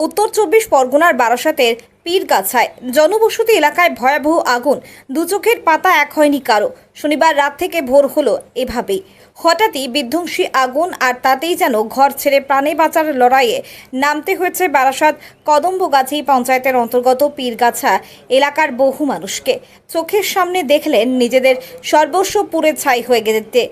উত্তর চব্বিশ পরগনার বারাসাতের পীরগাছায় জনবসতি এলাকায় ভয়াবহ আগুন। দু চোখের পাতা এক হয়নি কারও। শনিবার রাত থেকে ভোর হলো এভাবেই। হঠাৎই বিধ্বংসী আগুন আর তাতেই যেন ঘর ছেড়ে প্রাণে বাঁচার লড়াইয়ে নামতে হয়েছে বারাসাত কদম্বগাছি পঞ্চায়েতের অন্তর্গত পীরগাছা এলাকার বহু মানুষকে। চোখের সামনে দেখলেন নিজেদের সর্বস্ব পুড়ে ছাই হয়ে যেতে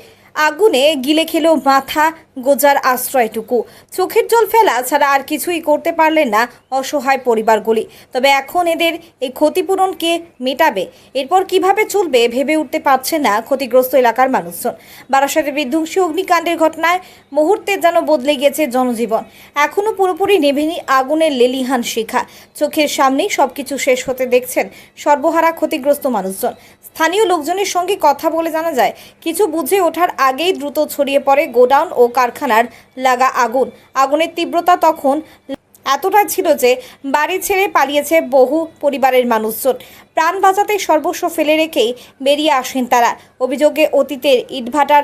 আগুনে গিলে খেলো মাথা গোজার আশ্রয়টুকু। চোখের জল ফেলা ছাড়া আর কিছুই করতে পারলেন না অসহায় পরিবারগুলি। তবে এখন এদের এই ক্ষতিপূরণ কে মেটাবে। এরপর কীভাবে চলবে ভেবে উঠতে পারছে না ক্ষতিগ্রস্ত এলাকার মানুষজন। বারাসাতে বিধ্বংসী অগ্নিকাণ্ডের ঘটনায় মুহূর্তে যেন বদলে গিয়েছে জনজীবন। এখনও পুরোপুরি নেভেনি আগুনের লেলিহান শিখা। চোখের সামনেই সবকিছু শেষ হতে দেখছেন সর্বহারা ক্ষতিগ্রস্ত মানুষজন। স্থানীয় লোকজনের সঙ্গে কথা বলে জানা যায়, কিছু বুঝে ওঠার আগেই দ্রুত ছড়িয়ে পড়ে গোডাউন ও কারখানার লাগা আগুন। আগুনের তীব্রতা তখন এতটা ছিল যে বাড়ি ছেড়ে পালিয়েছে বহু পরিবারের মানুষজন। প্রাণ বাঁচাতে সর্বস্ব ফেলে রেখেই বেরিয়ে আসেন তারা। অভিযোগে অতীতের ইটভাটার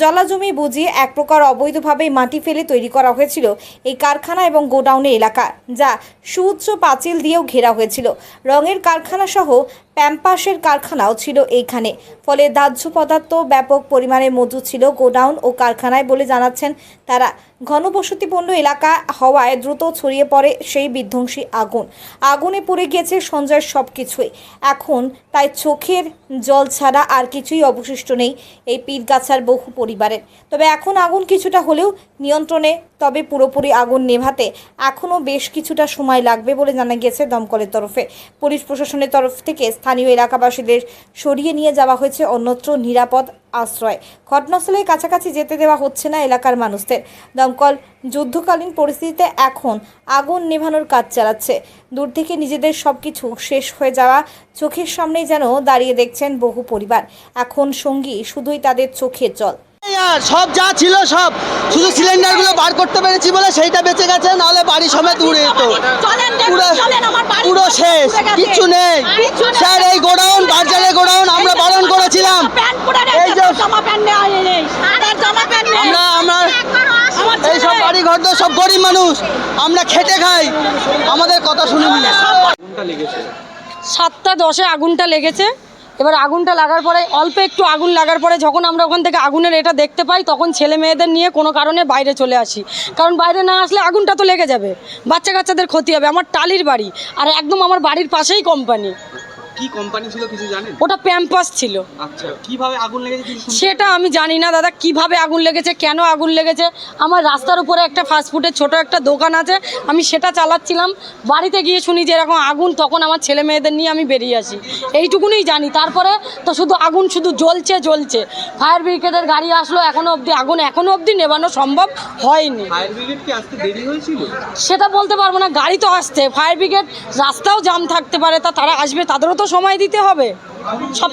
জলাজমি বুঝিয়ে এক প্রকার অবৈধভাবে মাটি ফেলে তৈরি করা হয়েছিল এই কারখানা এবং গোডাউনের এলাকা, যা সুউচ্চ পাঁচিল দিয়েও ঘেরা হয়েছিল। রঙের কারখানা সহ প্যাম্পাসের কারখানাও ছিল এইখানে। ফলে দাহ্য পদার্থ ব্যাপক পরিমাণে মজুদ ছিল গোডাউন ও কারখানায় বলে জানাচ্ছেন তারা। ঘনবসতিপূর্ণ এলাকা হওয়ায় দ্রুত ছড়িয়ে পড়ে সেই বিধ্বংসী আগুন। আগুনে পুড়ে গিয়েছে সঞ্জয়ের সব কিছুই এখন তাই চোখের জল ছাড়া আর কিছুই অবশিষ্ট নেই এই পীরগাছার বহু পরিবারের। তবে এখন আগুন কিছুটা হলেও নিয়ন্ত্রণে, তবে পুরোপুরি আগুন নেভাতে এখনও বেশ কিছুটা সময় লাগবে বলে জানা গিয়েছে দমকলের তরফে। পুলিশ প্রশাসনের তরফ থেকে স্থানীয় এলাকাবাসীদের সরিয়ে নিয়ে যাওয়া হয়েছে অন্যত্র নিরাপদ আশ্রয়। ঘটনাস্থলে কাছাকাছি যেতে দেওয়া হচ্ছে না এলাকার মানুষদের। দমকল যুদ্ধকালীন পরিস্থিতিতে এখন আগুন নেভানোর কাজ চালাচ্ছে। দূর থেকে নিজেদের সব কিছু শেষ হয়ে যাওয়া চোখের সামনেই যেন দাঁড়িয়ে দেখছেন বহু পরিবার। এখন সঙ্গী শুধুই তাদের চোখের জল। আর সব যা ছিল সব। শুধু সিলিন্ডারগুলো বার করতে পেরেছি বলে সেইটা বেঁচে গেছে নাহলে বাড়ি সমেত উড়ে যেত। পুরো চলেন, আমার বাড়ি পুরো সব শেষ কিচ্ছু নেই। স্যার এই গোডাউন বাজারে গোডাউন আমরা বারণ করেছিলাম। এই যে- আমার এই সব বাড়ি ঘর তো সব গরিব মানুষ। আমরা খেটে খাই। আমাদের কথা শুনুন। সাতটা দশে আগুনটা লেগেছে। এবার আগুনটা লাগার পরে, অল্প একটু আগুন লাগার পরে যখন আমরা ওখান থেকে আগুনের এটা দেখতে পাই, তখন ছেলে মেয়েদের নিয়ে কোনো কারণে বাইরে চলে আসি। কারণ বাইরে না আসলে আগুনটা তো লেগে যাবে। বাচ্চা কাচ্চাদের ক্ষতি হবে। আমার টালির বাড়ি। আর একদম আমার বাড়ির পাশেই কোম্পানি কি কোম্পানি ছিল কিছু জানেন? ওটা প্যাম্পাস ছিল। আচ্ছা কীভাবে আগুন লেগেছে সেটা আমি জানি না দাদা কীভাবে আগুন লেগেছে কেন আগুন লেগেছে? আমার রাস্তার উপরে একটা ফাস্টফুডের ছোট একটা দোকান আছে আমি সেটা চালাচ্ছিলাম। বাড়িতে গিয়ে শুনি যে এরকম আগুন তখন আমার ছেলে মেয়েদের নিয়ে আমি বেরিয়ে আসি। এইটুকুনই জানি। তারপরে তো শুধু আগুন শুধু জ্বলছে জ্বলছে। ফায়ার ব্রিগেডের গাড়ি আসলো এখনও অবধি। আগুন এখনও অবধি নেবানো সম্ভব হয়নি। ফায়ার ব্রিগেড কি আসতে দেরি হয়েছিল? সেটা বলতে পারব না। গাড়ি তো আসছে। ফায়ার ব্রিগেড রাস্তাও জাম থাকতে পারে তা তারা আসবে তাদেরও তো সময় দিতে হবে। সব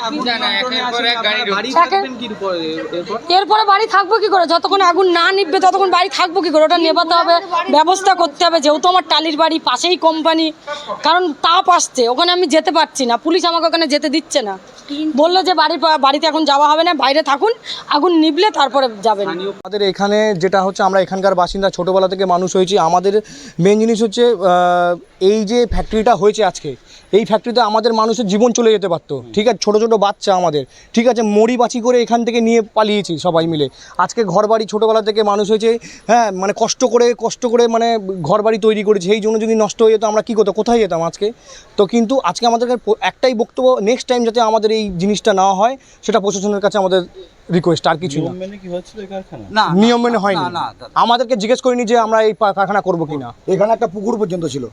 এরপর? বাড়ি থাকব কি করে? যতক্ষণ আগুন না নিববে ততক্ষণ বাড়ি থাকব কি করে? ওটা নেভাতে হবে ব্যবস্থা করতে হবে। যেহেতু আমার টালির বাড়ি পাশেই কোম্পানি কারণ তাপ আসছে ওখানে আমি যেতে পারছি না। পুলিশ আমাকে ওখানে যেতে দিচ্ছে না। বলল যে বাড়ি বাড়িতে এখন যাওয়া হবে না বাইরে থাকুন আগুন নিবলে তারপরে যাবেন। আমাদের এখানে যেটা হচ্ছে আমরা এখানকার বাসিন্দা ছোটোবেলা থেকে মানুষ হয়েছি। আমাদের মেন জিনিস হচ্ছে এই যে ফ্যাক্টরিটা হয়েছে আজকে এই ফ্যাক্টরিতে আমাদের মানুষের জীবন চলে যেতে পারতো। ঠিক আছে? ছোটো ছোটো বাচ্চা আমাদের। ঠিক আছে? মরি বাঁচি করে এখান থেকে নিয়ে পালিয়েছি সবাই মিলে। আজকে ঘর বাড়ি ছোটোবেলা থেকে মানুষ হয়েছে হ্যাঁ মানে কষ্ট করে কষ্ট করে মানে ঘর বাড়ি তৈরি করেছে। সেই জন্য যদি নষ্ট হয়ে যেত আমরা কী করতো কোথায় যেতাম আজকে? তো কিন্তু আজকে আমাদের একটাই বক্তব্য নেক্সট টাইম যাতে আমাদের এই জিনিসটা না হয় সেটা প্রশাসনের কাছে আমাদের রিকোয়েস্ট আর কিছু না। না নিয়ম মেনে হয়নি। আমাদেরকে জিজ্ঞেস করিনি যে আমরা এই কারখানা করব কিনা। এখানে একটা পুকুর পর্যন্ত ছিল।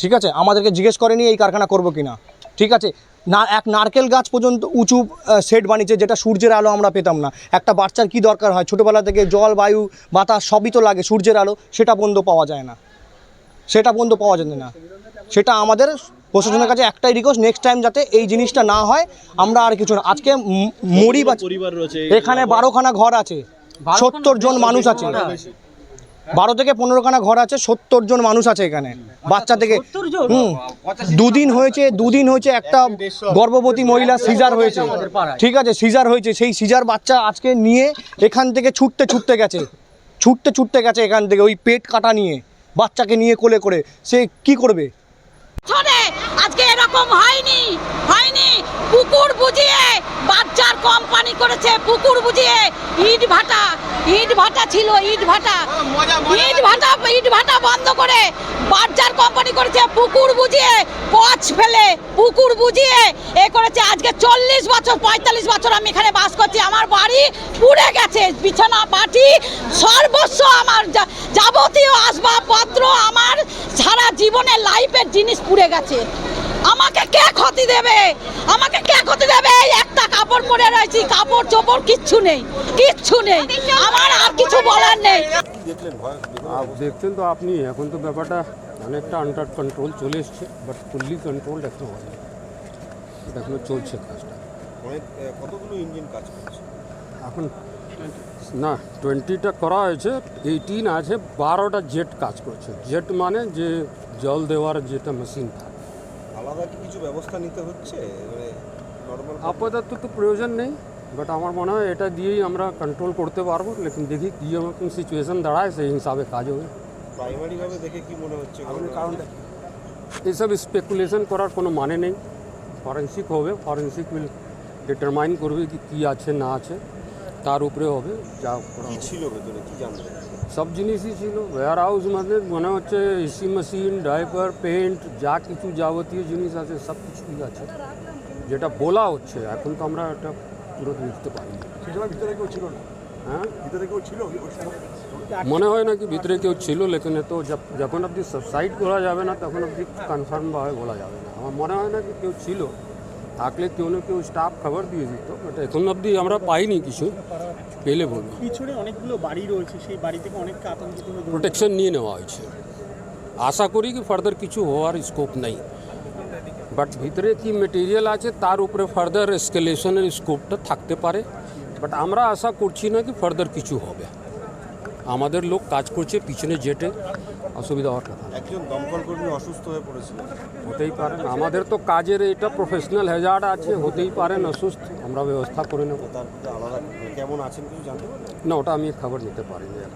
ঠিক আছে? আমাদেরকে জিজ্ঞেস করেনি এই কারখানা করব কিনা। ঠিক আছে? না এক নারকেল গাছ পর্যন্ত উঁচু সেট বানিয়েছে যেটা সূর্যের আলো আমরা পেতাম না। একটা বাচ্চার কি দরকার হয়? ছোটোবেলা থেকে জল বায়ু বাতাস সবই তো লাগে সূর্যের আলো সেটা বন্ধ পাওয়া যায় না। সেটা বন্ধ পাওয়া যায় না। সেটা আমাদের প্রশাসনের কাছে একটাই রিকোয়েস্ট নেক্সট টাইম যাতে এই জিনিসটা না হয় আমরা আর কিছু না। আজকে মরি বা এখানে বারোখানা ঘর আছে। সত্তর জন মানুষ আছে। বারো থেকে পনেরো খানা ঘর আছে সত্তর জন মানুষ আছে এখানে। বাচ্চা থেকে হুম। দুদিন হয়েছে দুদিন হয়েছে একটা গর্ভবতী মহিলা সিজার হয়েছে। ঠিক আছে সিজার হয়েছে। সেই সিজার বাচ্চা আজকে নিয়ে এখান থেকে ছুটতে ছুটতে গেছে। ছুটতে ছুটতে গেছে এখান থেকে ওই পেট কাটা নিয়ে। বাচ্চাকে নিয়ে কোলে করে। সে কি করবে? আজকে এরকম হয়নি হয়নি। পুকুর বুঝিয়ে বাচ্চার কোম্পানি করেছে পুকুর বুঝিয়ে ইট ভাটা ইট ভাটা ছিল ইট ভাটা। ইট ভাটা ইট ভাটা বন্ধ করে বাচ্চার কোম্পানি করেছে পুকুর বুঝিয়ে কচ ফেলে পুকুর বুঝিয়ে এ করেছে। আজকে চল্লিশ বছর পঁয়তাল্লিশ বছর আমি এখানে বাস করছি। আমার বাড়ি পুড়ে গেছে বিছানা পাটি সর্বস্ব আমার যাবতীয় আসবাবপত্র আমার সারা জীবনের লাইফের জিনিস পুড়ে গেছে। আমাকে কে ক্ষতি দেবে? আমাকে কে ক্ষতি দেবে? এই একটা কাপড় পরে রয়েছি কাপড় চোপড় কিচ্ছু নেই কিচ্ছু নেই। আমার আর কিছু বলার নেই। দেখছেন তো আপনি এখন তো ব্যাপারটা অনেকটা আন্ডার কন্ট্রোল চলে এসছে বাট ফুললি কন্ট্রোল এখনও হয়নি এটা এখনও চলছে কাজটা কতগুলো ইঞ্জিন কাজ করছে এখন না টোয়েন্টিটা করা হয়েছে এইটিন আছে বারোটা জেট কাজ করছে জেট মানে যে জল দেওয়ার যেটা মেশিন থাকে কি কিছু ব্যবস্থা নিতে হচ্ছে? মানে নর্মাল আপাতত তো প্রয়োজন নেই বাট আমার মনে হয় এটা দিয়েই আমরা কন্ট্রোল করতে পারব লেকিন দেখি কী রকম সিচুয়েশন দাঁড়ায় সেই হিসাবে কাজ হবে। প্রাইমারি ভাবে দেখে কি মনে হচ্ছে? কারণটা এইসব স্পেকুলেশন করার কোনো মানে নেই। ফরেন্সিক হবে ফরেন্সিক উইল ডিটারমাইন করবে কি কী আছে না আছে তার উপরে হবে যা ছিল ভেতরে? কি জানতে সব জিনিসই ছিল ওয়্যার হাউস মানে মনে হচ্ছে এসি মেশিন ডাইপার পেন্ট যা কিছু যাবতীয় জিনিস আছে সব কিছুই আছে যেটা বলা হচ্ছে এখন তো আমরা এটা পুরো বুঝতে পারিনি ভিতরে কেউ ছিল না হ্যাঁ ভিতরে কেউ ছিল মনে হয় না কি ভিতরে কেউ ছিল লেকিন এ তো যখ- যখন অবধি সাবসাইড করা যাবে না তখন অবধি কনফার্মভাবে বলা যাবে না আমার মনে হয় না কি কেউ ছিল থাকলে কেউ না কেউ স্টাফ খবর দিয়ে দিত বাট এখন অবধি আমরা পাইনি কিছু পেলে বলব পিছনে অনেকগুলো বাড়ি রয়েছে সেই বাড়ি থেকে অনেক আতঙ্কিত প্রোটেকশন নিয়ে নেওয়া হয়েছে। আশা করি কি ফার্দার কিছু হওয়ার স্কোপ নেই। বাট ভিতরে কি মেটেরিয়াল আছে তার উপরে ফার্দার এসকেলেশনের স্কোপটা থাকতে পারে। বাট আমরা আশা করছি না কি ফার্দার কিছু হবে। আমাদের লোক কাজ করছে পিছনে জেটে অসুবিধা হওয়ার কথা একজন দমকল কর্মী অসুস্থ হয়ে পড়েছিল। হতেই পারেন আমাদের তো কাজের এটা প্রফেশনাল হেজার্ড আছে হতেই পারেন অসুস্থ আমরা ব্যবস্থা করে নেব। তার আলাদা কেমন আছেন কিছু জানতে না ওটা আমি খবর নিতে পারিনি এখন।